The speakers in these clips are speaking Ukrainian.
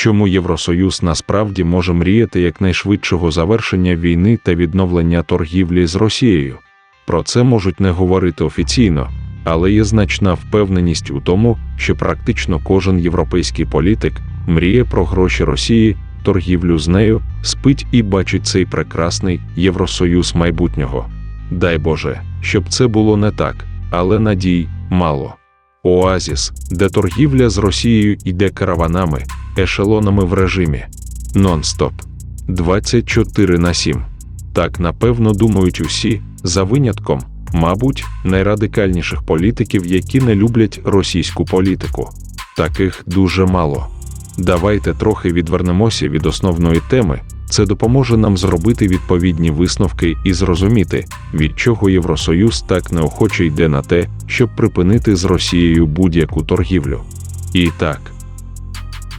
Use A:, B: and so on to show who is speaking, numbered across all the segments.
A: чому Євросоюз насправді може мріяти якнайшвидшого завершення війни та відновлення торгівлі з Росією. Про це можуть не говорити офіційно, але є значна впевненість у тому, що практично кожен європейський політик мріє про гроші Росії, торгівлю з нею, спить і бачить цей прекрасний Євросоюз майбутнього. Дай Боже, щоб це було не так, але надій мало. Оазіс, де торгівля з Росією йде караванами, ешелонами в режимі нон-стоп 24 на 7. Так напевно думають усі, за винятком, мабуть, найрадикальніших політиків, які не люблять російську політику. Таких дуже мало. Давайте трохи відвернемося від основної теми. Це допоможе нам зробити відповідні висновки і зрозуміти, від чого Євросоюз так неохоче йде на те, щоб припинити з Росією будь-яку торгівлю. І так,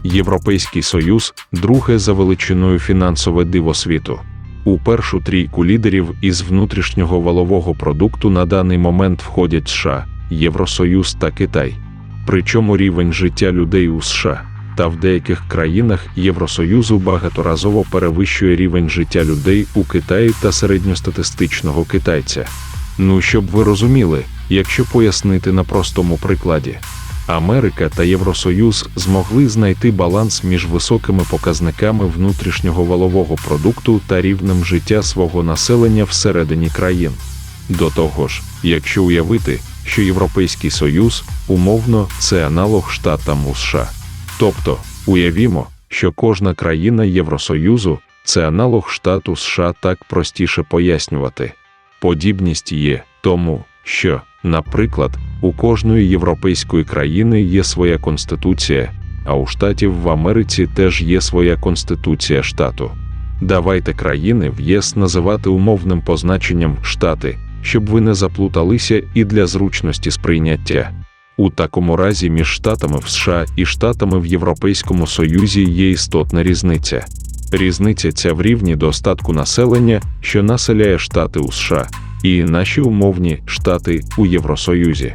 A: Європейський Союз друге за величиною фінансове диво світу. У першу трійку лідерів із внутрішнього валового продукту на даний момент входять США, Євросоюз та Китай. Причому рівень життя людей у США та в деяких країнах Євросоюзу багаторазово перевищує рівень життя людей у Китаї та середньостатистичного китайця. Ну щоб ви розуміли, якщо пояснити на простому прикладі. Америка та Євросоюз змогли знайти баланс між високими показниками внутрішнього валового продукту та рівнем життя свого населення всередині країн. До того ж, якщо уявити, що Європейський Союз умовно це аналог штатам у США. Тобто, уявімо, що кожна країна Євросоюзу це аналог штату США так простіше пояснювати. Подібність є тому, що, наприклад, у кожної європейської країни є своя конституція, а у штатів в Америці теж є своя конституція штату. Давайте країни в ЄС називати умовним позначенням штати, щоб ви не заплуталися і для зручності сприйняття. У такому разі між штатами в США і штатами в Європейському Союзі є істотна різниця. Різниця ця в рівні достатку населення, що населяє штати у США, і наші умовні штати у Євросоюзі.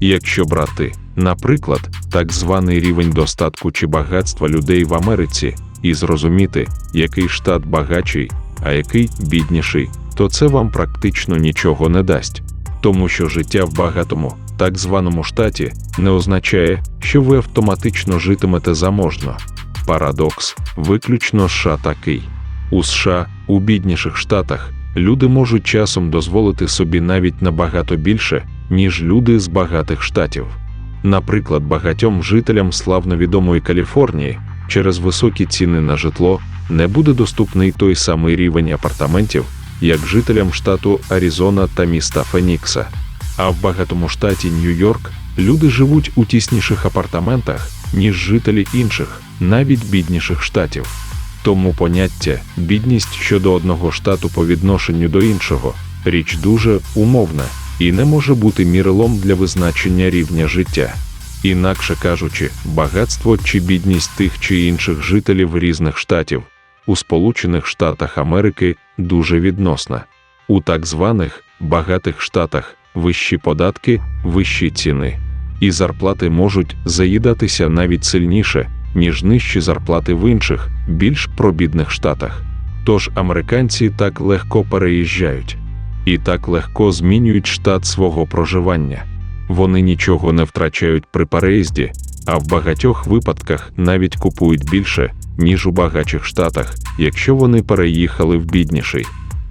A: Якщо брати, наприклад, так званий рівень достатку чи багатства людей в Америці, і зрозуміти, який штат багатший, а який бідніший, то це вам практично нічого не дасть, тому що життя в багатому, так званому штаті не означає, що ви автоматично житимете заможно. Парадокс, виключно США такий. У США, у бідніших штатах, люди можуть часом дозволити собі навіть набагато більше, ніж люди з багатих штатів. Наприклад, багатьом жителям славновідомої Каліфорнії через високі ціни на житло не буде доступний той самий рівень апартаментів, як жителям штату Аризона та міста Фенікса. А в багатому штаті Нью-Йорк люди живуть у тісніших апартаментах, ніж жителі інших, навіть бідніших штатів. Тому поняття бідність щодо одного штату по відношенню до іншого річ дуже умовна і не може бути мірилом для визначення рівня життя. Інакше кажучи, багатство чи бідність тих чи інших жителів різних штатів у Сполучених Штатах Америки дуже відносна. У так званих багатих штатах вищі податки, вищі ціни, і зарплати можуть заїдатися навіть сильніше, ніж нижчі зарплати в інших, більш пробідних штатах. Тож американці так легко переїжджають і так легко змінюють штат свого проживання. Вони нічого не втрачають при переїзді, а в багатьох випадках навіть купують більше, ніж у багатших штатах, якщо вони переїхали в бідніший.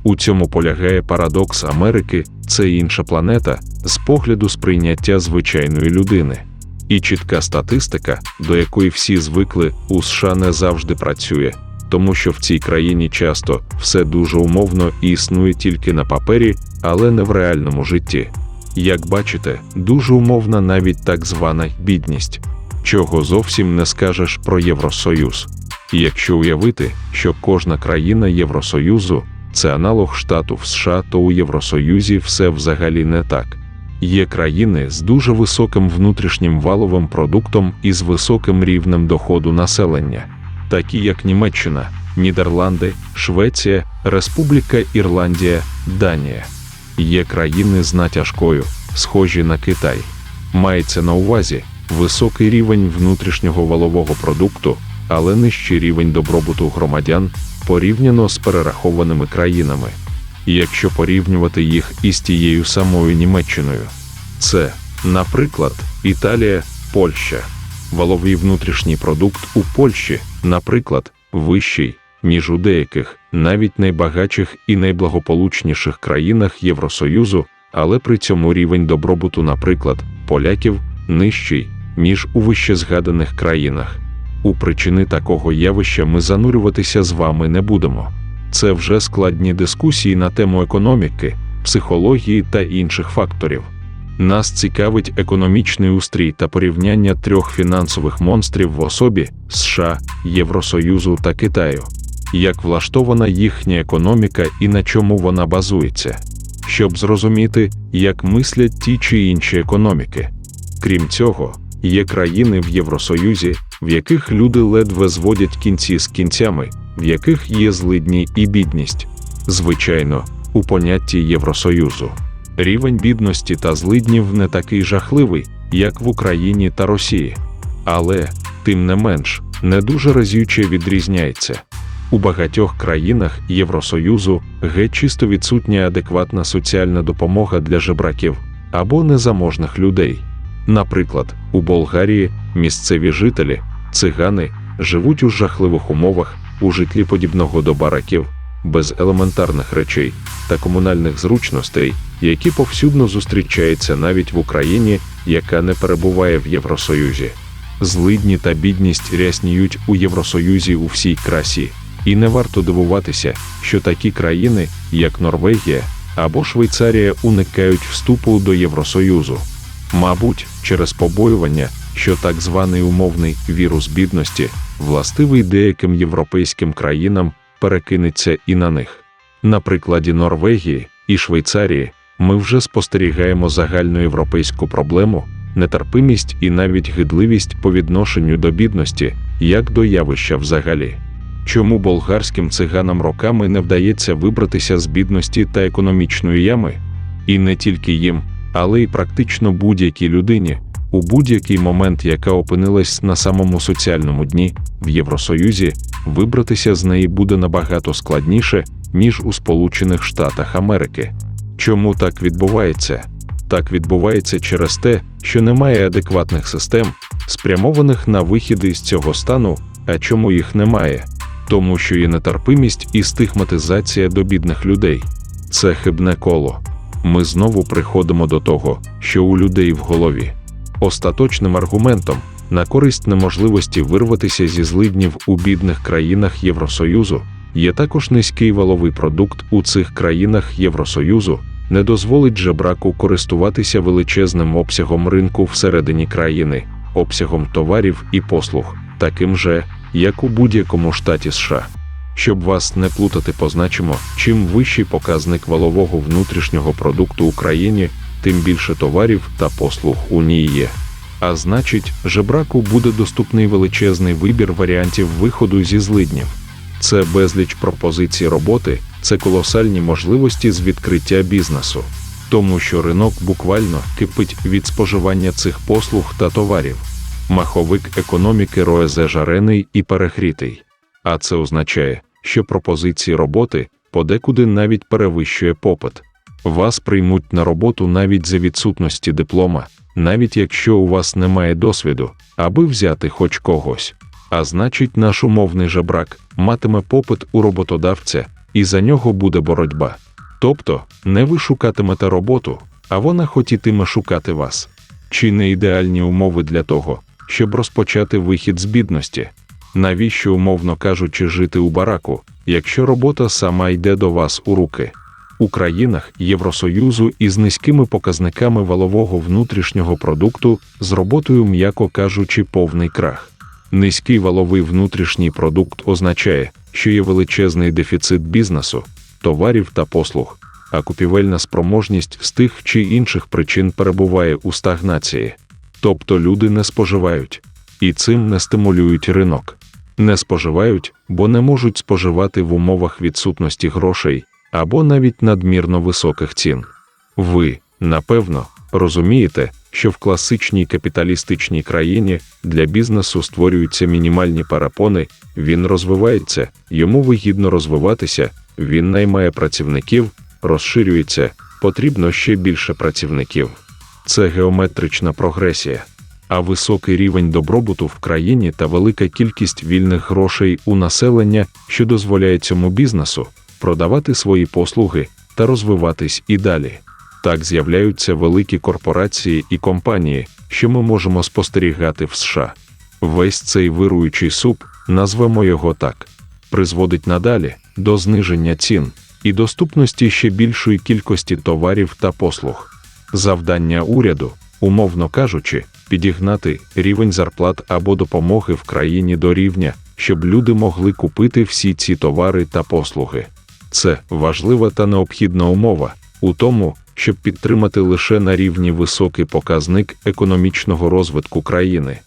A: У цьому полягає парадокс Америки, це інша планета з погляду сприйняття звичайної людини. І чітка статистика, до якої всі звикли, у США не завжди працює, тому що в цій країні часто все дуже умовно і існує тільки на папері, але не в реальному житті. Як бачите, дуже умовна навіть так звана бідність, чого зовсім не скажеш про Євросоюз. І якщо уявити, що кожна країна Євросоюзу це аналог штату в США, то у Євросоюзі все взагалі не так. Є країни з дуже високим внутрішнім валовим продуктом і з високим рівнем доходу населення, такі як Німеччина, Нідерланди, Швеція, Республіка Ірландія, Данія. Є країни з натяжкою, схожі на Китай. Мається на увазі високий рівень внутрішнього валового продукту, але нижчий рівень добробуту громадян порівняно з перерахованими країнами. Якщо порівнювати їх із тією самою Німеччиною, це, наприклад, Італія, Польща. Валовий внутрішній продукт у Польщі, наприклад, вищий, ніж у деяких, навіть найбагатших і найблагополучніших країнах Євросоюзу, але при цьому рівень добробуту, наприклад, поляків нижчий, ніж у вищезгаданих країнах. У причини такого явища ми занурюватися з вами не будемо. Це вже складні дискусії на тему економіки, психології та інших факторів. Нас цікавить економічний устрій та порівняння трьох фінансових монстрів в особі США, Євросоюзу та Китаю. Як влаштована їхня економіка і на чому вона базується, щоб зрозуміти, як мислять ті чи інші економіки. Крім цього, є країни в Євросоюзі, в яких люди ледве зводять кінці з кінцями, в яких є злидні і бідність. Звичайно, у понятті Євросоюзу. Рівень бідності та злиднів не такий жахливий, як в Україні та Росії. Але, тим не менш, не дуже разюче відрізняється. У багатьох країнах Євросоюзу геть чисто відсутня адекватна соціальна допомога для жебраків або незаможних людей. Наприклад, у Болгарії місцеві жителі, цигани, живуть у жахливих умовах у житлі подібного до бараків, без елементарних речей та комунальних зручностей, які повсюдно зустрічаються навіть в Україні, яка не перебуває в Євросоюзі. Злидні та бідність рясніють у Євросоюзі у всій красі, і не варто дивуватися, що такі країни, як Норвегія або Швейцарія, уникають вступу до Євросоюзу. Мабуть, через побоювання, що так званий умовний вірус бідності, властивий деяким європейським країнам, перекинеться і на них. На прикладі Норвегії і Швейцарії ми вже спостерігаємо загальноєвропейську проблему, нетерпимість і навіть гидливість по відношенню до бідності, як до явища взагалі. Чому болгарським циганам роками не вдається вибратися з бідності та економічної ями? І не тільки їм, але й практично будь-якій людині, у будь-який момент, яка опинилась на самому соціальному дні в Євросоюзі, вибратися з неї буде набагато складніше, ніж у Сполучених Штатах Америки. Чому так відбувається? Так відбувається через те, що немає адекватних систем, спрямованих на вихід із цього стану, а чому їх немає? Тому що є нетерпимість і стигматизація до бідних людей. Це хибне коло. Ми знову приходимо до того, що у людей в голові. Остаточним аргументом на користь неможливості вирватися зі злиднів у бідних країнах Євросоюзу є також низький валовий продукт у цих країнах Євросоюзу, не дозволить жебраку користуватися величезним обсягом ринку всередині країни, обсягом товарів і послуг, таким же, як у будь-якому штаті США. Щоб вас не плутати, позначимо, чим вищий показник валового внутрішнього продукту Україні, тим більше товарів та послуг у ній є. А значить, жебраку буде доступний величезний вибір варіантів виходу зі злиднів. Це безліч пропозицій роботи, це колосальні можливості з відкриття бізнесу, тому що ринок буквально кипить від споживання цих послуг та товарів. Маховик економіки роезе жарений і перегрітий. А це означає, що пропозиції роботи подекуди навіть перевищує попит. Вас приймуть на роботу навіть за відсутності диплома, навіть якщо у вас немає досвіду, аби взяти хоч когось. А значить, наш умовний жебрак матиме попит у роботодавця, і за нього буде боротьба. Тобто, не ви шукатимете роботу, а вона хотітиме шукати вас. Чи не ідеальні умови для того, щоб розпочати вихід з бідності? Навіщо, умовно кажучи, жити у бараку, якщо робота сама йде до вас у руки? У країнах Євросоюзу із низькими показниками валового внутрішнього продукту з роботою, м'яко кажучи, повний крах. Низький валовий внутрішній продукт означає, що є величезний дефіцит бізнесу, товарів та послуг, а купівельна спроможність з тих чи інших причин перебуває у стагнації. Тобто люди не споживають, і цим не стимулюють ринок. Не споживають, бо не можуть споживати в умовах відсутності грошей або навіть надмірно високих цін. Ви, напевно, розумієте, що в класичній капіталістичній країні для бізнесу створюються мінімальні перепони, він розвивається, йому вигідно розвиватися, він наймає працівників, розширюється, потрібно ще більше працівників. Це геометрична прогресія. А високий рівень добробуту в країні та велика кількість вільних грошей у населення, що дозволяє цьому бізнесу продавати свої послуги та розвиватись і далі. Так з'являються великі корпорації і компанії, що ми можемо спостерігати в США. Весь цей вируючий суп, назвемо його так, призводить надалі до зниження цін і доступності ще більшої кількості товарів та послуг. Завдання уряду, умовно кажучи, підігнати рівень зарплат або допомоги в країні до рівня, щоб люди могли купити всі ці товари та послуги. Це важлива та необхідна умова у тому, щоб підтримати лише на рівні високий показник економічного розвитку країни.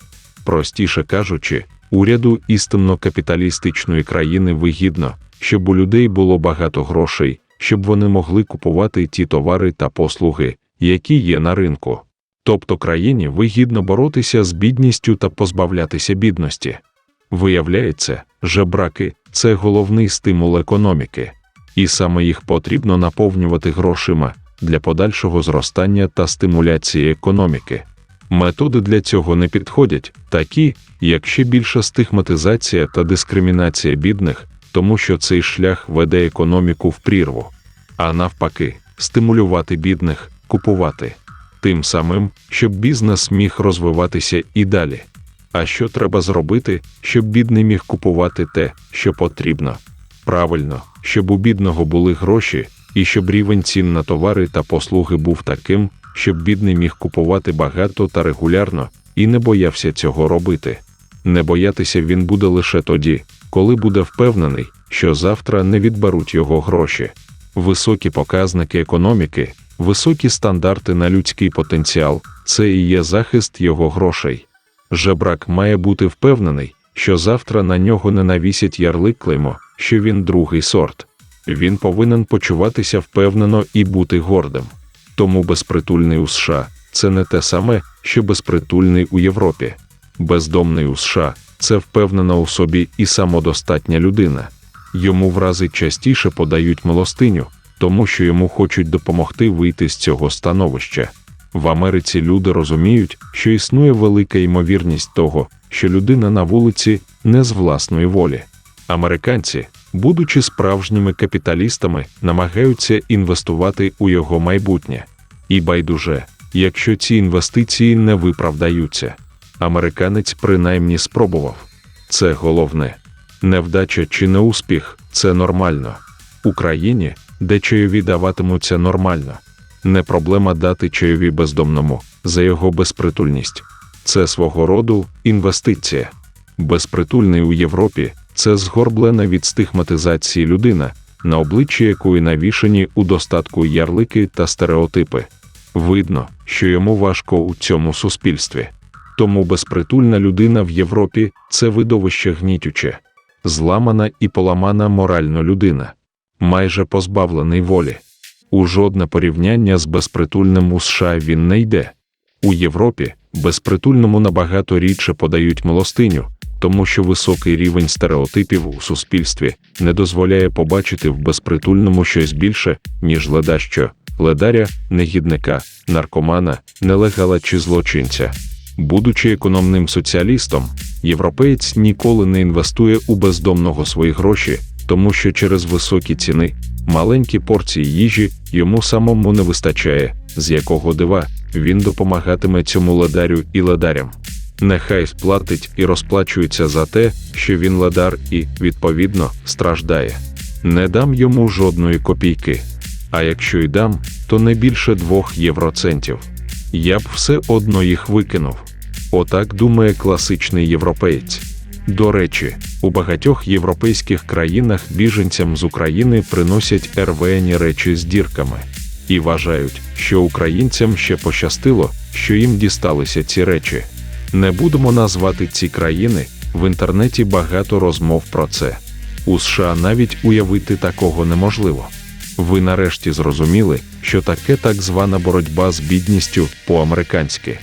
A: Простіше кажучи, уряду істинно капіталістичної країни вигідно, щоб у людей було багато грошей, щоб вони могли купувати ті товари та послуги, які є на ринку. Тобто країні вигідно боротися з бідністю та позбавлятися бідності. Виявляється, жебраки це головний стимул економіки, і саме їх потрібно наповнювати грошима для подальшого зростання та стимуляції економіки. Методи для цього не підходять, такі, як ще більша стигматизація та дискримінація бідних, тому що цей шлях веде економіку в прірву, а навпаки, стимулювати бідних, купувати тим самим, щоб бізнес міг розвиватися і далі. А що треба зробити, щоб бідний міг купувати те, що потрібно? Правильно, щоб у бідного були гроші, і щоб рівень цін на товари та послуги був таким, щоб бідний міг купувати багато та регулярно, і не боявся цього робити. Не боятися він буде лише тоді, коли буде впевнений, що завтра не відберуть його гроші. Високі показники економіки, високі стандарти на людський потенціал це і є захист його грошей. Жебрак має бути впевнений, що завтра на нього не навісять ярлик клеймо, що він другий сорт. Він повинен почуватися впевнено і бути гордим. Тому безпритульний у США це не те саме, що безпритульний у Європі. Бездомний у США це впевнена у собі і самодостатня людина. Йому в рази частіше подають милостиню, тому що йому хочуть допомогти вийти з цього становища. В Америці люди розуміють, що існує велика ймовірність того, що людина на вулиці не з власної волі. Американці, будучи справжніми капіталістами, намагаються інвестувати у його майбутнє. І байдуже, якщо ці інвестиції не виправдаються. Американець принаймні спробував. Це головне. Невдача чи неуспіх це нормально. Україні, де чайові даватимуться нормально. Не проблема дати чайові бездомному за його безпритульність. Це свого роду інвестиція. Безпритульний у Європі це згорблена від стигматизації людина, на обличчі якої навішані у достатку ярлики та стереотипи. Видно, що йому важко у цьому суспільстві. Тому безпритульна людина в Європі це видовище гнітюче, зламана і поламана морально людина, майже позбавлений волі. У жодне порівняння з безпритульним у США він не йде. У Європі безпритульному набагато рідше подають милостиню, тому що високий рівень стереотипів у суспільстві не дозволяє побачити в безпритульному щось більше, ніж ледащо, ледаря, негідника, наркомана, нелегала чи злочинця. Будучи економним соціалістом, європеєць ніколи не інвестує у бездомного свої гроші, тому що через високі ціни, маленькі порції їжі йому самому не вистачає, з якого дива він допомагатиме цьому ледарю і ледарям. Нехай сплатить і розплачується за те, що він ледар і, відповідно, страждає. Не дам йому жодної копійки. А якщо й дам, то не більше двох євроцентів. Я б все одно їх викинув. Отак думає класичний європеєць. До речі, у багатьох європейських країнах біженцям з України приносять РВНі речі з дірками і вважають, що українцям ще пощастило, що їм дісталися ці речі. Не будемо назвати ці країни, в інтернеті багато розмов про це. У США навіть уявити такого неможливо. Ви нарешті зрозуміли, що таке так звана боротьба з бідністю по-американськи.